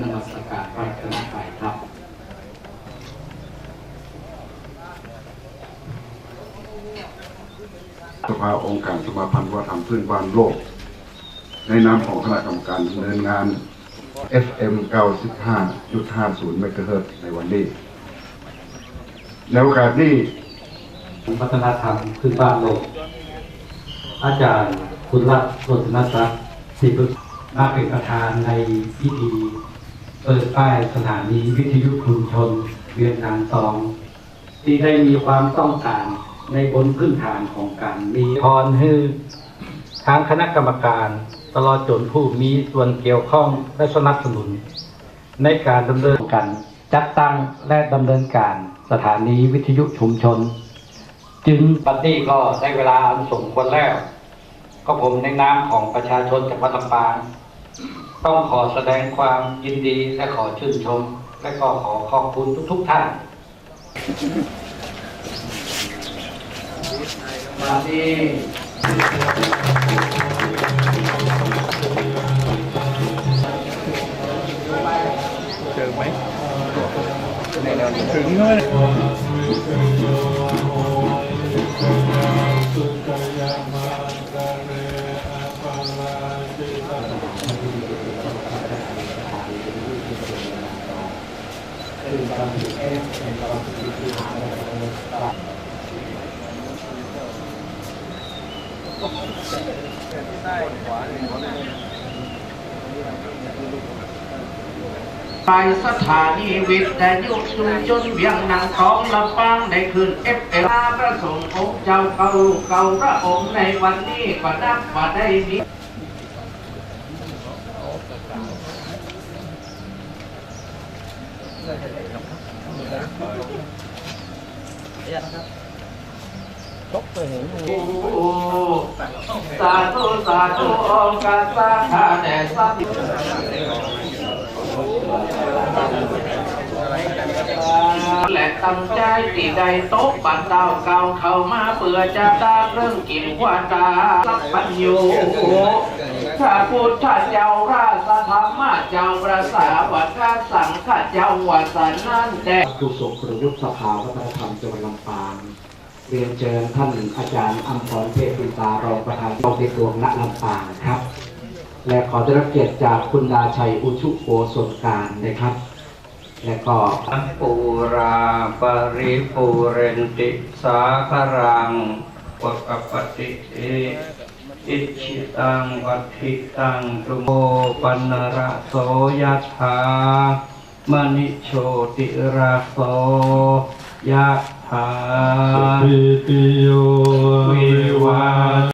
นมัสการพระคณะไทยครับสภาองค์การสมาพันธ์วัฒนธรรมพื้นบ้านโลก ในนามของคณะกรรมการดำเนินงาน FM 95.50เมกะเฮิรตซ์ในวันนี้ในโอกาสนี้วัฒนธรรมพื้นบ้านโลก อาจารย์คุณรัตน์รจนทรัพย์ศิบุตรมาเป็นประธานในพิธี เปิดป้ายสถานีวิทยุชุมชนเวียงนางซอง ที่ได้มีความต้องการในบนพื้นฐานของการมีพรให้ทางคณะกรรมการตลอดจนผู้มีส่วนเกี่ยวข้องและสนับสนุน ในการดำเนินการจัดตั้งและดำเนินการสถานีวิทยุชุมชน จึงปัจจุบันก็ได้เวลาอันสมควรแล้ว ก็ผมในนามของประชาชนจังหวัดลำปาง ต้องขอแสดงความยินดีและขอชื่นชม และก็ขอขอบคุณทุกๆท่านวันนี้เจอไหมถึงเลย ไปสถานีวิทยุชุมชนเวียงนางทองลำปางได้ขึ้นเอฟเอลพระสงฆ์องค์เจ้าเก่าเก่าพระองค์ในวันนี้ก็นับว่าได้มี สาธุสาธุองค์การสร้างข้าแด่สัตและตั้งใจที่ใดโต๊ะบันเต้าเก่าเข้ามาเพื่อจะตาเรื่องกินว่าตาสัพพัญญู ถ้าพุทธเจ้าราชธรรมเจ้าประสาวัดสังฆเจ้าวัดสันนั่นแต่กุศลประยุกต์สภาวัฒนธรรมจังหวัดลำปางเรียนเชิญท่านอาจารย์อัมพรเทพปิตารองประธานกองเด็กหลวงณลำปางครับ และขอได้รับเกียรติจากคุณดาชัยอุชุโกศลการนะครับ และก็ปูราปริปูเรนติสาคารังปกปติเอ อิชิตังวัติตังตุโมปันระโสยถามณิโชติราโสยถาปิติโยวิวา